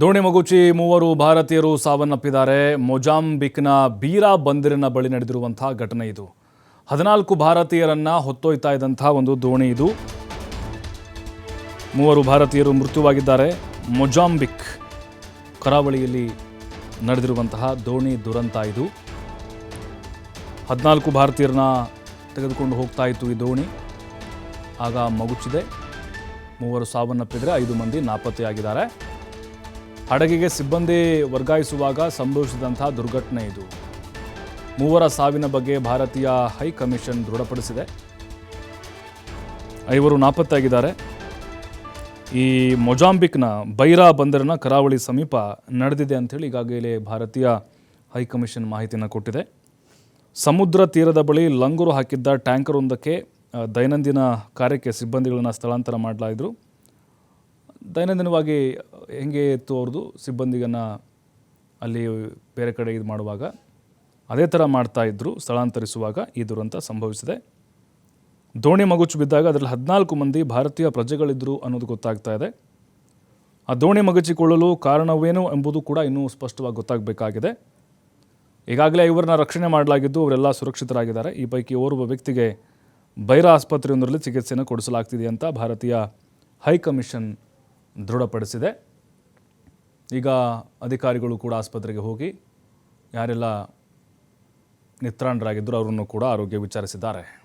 ದೋಣಿ ಮಗುಚಿ ಮೂವರು ಭಾರತೀಯರು ಸಾವನ್ನಪ್ಪಿದ್ದಾರೆ. ಮೊಜಾಂಬಿಕ್ನ ಬೀರಾ ಬಂದರಿನ ಬಳಿ ನಡೆದಿರುವಂತಹ ಘಟನೆ ಇದು. ಹದಿನಾಲ್ಕು ಭಾರತೀಯರನ್ನ ಹೊತ್ತೊಯ್ತಾ ಇದ್ದಂತಹ ಒಂದು ದೋಣಿ ಇದು. ಮೂವರು ಭಾರತೀಯರು ಮೃತ್ಯುವಾಗಿದ್ದಾರೆ. ಮೊಜಾಂಬಿಕ್ ಕರಾವಳಿಯಲ್ಲಿ ನಡೆದಿರುವಂತಹ ದೋಣಿ ದುರಂತ ಇದು. ಹದಿನಾಲ್ಕು ಭಾರತೀಯರನ್ನ ತೆಗೆದುಕೊಂಡು ಹೋಗ್ತಾ ಇತ್ತು ಈ ದೋಣಿ. ಆಗ ಮಗುಚಿದೆ. ಮೂವರು ಸಾವನ್ನಪ್ಪಿದರೆ ಐದು ಮಂದಿ ನಾಪತ್ತೆಯಾಗಿದ್ದಾರೆ. ಹಡಗಿಗೆ ಸಿಬ್ಬಂದಿ ವರ್ಗಾಯಿಸುವಾಗ ಸಂಭವಿಸಿದಂಥ ದುರ್ಘಟನೆ ಇದು. ಮೂವರ ಸಾವಿನ ಬಗ್ಗೆ ಭಾರತೀಯ ಹೈ ಕಮಿಷನ್ ದೃಢಪಡಿಸಿದೆ. ಐವರು ನಾಪತ್ತೆಯಾಗಿದ್ದಾರೆ. ಈ ಮೊಜಾಂಬಿಕ್ನ ಬೈರಾ ಬಂದರಿನ ಕರಾವಳಿ ಸಮೀಪ ನಡೆದಿದೆ ಅಂಥೇಳಿ ಈಗಾಗಲೇ ಭಾರತೀಯ ಹೈಕಮಿಷನ್ ಮಾಹಿತಿಯನ್ನು ಕೊಟ್ಟಿದೆ. ಸಮುದ್ರ ತೀರದ ಬಳಿ ಲಂಗರು ಹಾಕಿದ್ದ ಟ್ಯಾಂಕರ್ ಒಂದಕ್ಕೆ ದೈನಂದಿನ ಕಾರ್ಯಕ್ಕೆ ಸಿಬ್ಬಂದಿಗಳನ್ನು ಸ್ಥಳಾಂತರ ಮಾಡಲಾಯಿದ್ರು. ದೈನಂದಿನವಾಗಿ ಹೆಂಗೆ ಇತ್ತು ಅವ್ರದ್ದು ಸಿಬ್ಬಂದಿಗನ್ನು ಅಲ್ಲಿ ಬೇರೆ ಕಡೆ ಇದು ಮಾಡುವಾಗ, ಅದೇ ಥರ ಮಾಡ್ತಾ ಇದ್ದರು ಸ್ಥಳಾಂತರಿಸುವಾಗ ಈ ದುರಂತ ಸಂಭವಿಸಿದೆ. ದೋಣಿ ಮಗುಚು ಬಿದ್ದಾಗ ಅದರಲ್ಲಿ ಹದಿನಾಲ್ಕು ಮಂದಿ ಭಾರತೀಯ ಪ್ರಜೆಗಳಿದ್ದರು ಅನ್ನೋದು ಗೊತ್ತಾಗ್ತಾ ಇದೆ. ಆ ದೋಣಿ ಮಗುಚಿಕೊಳ್ಳಲು ಕಾರಣವೇನು ಎಂಬುದು ಕೂಡ ಇನ್ನೂ ಸ್ಪಷ್ಟವಾಗಿ ಗೊತ್ತಾಗಬೇಕಾಗಿದೆ. ಈಗಾಗಲೇ ಇವರನ್ನ ರಕ್ಷಣೆ ಮಾಡಲಾಗಿದ್ದು ಅವರೆಲ್ಲ ಸುರಕ್ಷಿತರಾಗಿದ್ದಾರೆ. ಈ ಪೈಕಿ ಓರ್ವ ವ್ಯಕ್ತಿಗೆ ಬೈರ ಆಸ್ಪತ್ರೆಯೊಂದರಲ್ಲಿ ಚಿಕಿತ್ಸೆಯನ್ನು ಕೊಡಿಸಲಾಗ್ತಿದೆ ಅಂತ ಭಾರತೀಯ ಹೈಕಮಿಷನ್ ದೃಢಪಡಿಸಿದೆ. ಈಗ ಅಧಿಕಾರಿಗಳು ಕೂಡ ಆಸ್ಪತ್ರೆಗೆ ಹೋಗಿ ಯಾರೆಲ್ಲ ನಿತ್ರಾಣರಾಗಿದ್ದರು ಅವರನ್ನು ಕೂಡ ಆರೋಗ್ಯ ವಿಚಾರಿಸಿದ್ದಾರೆ.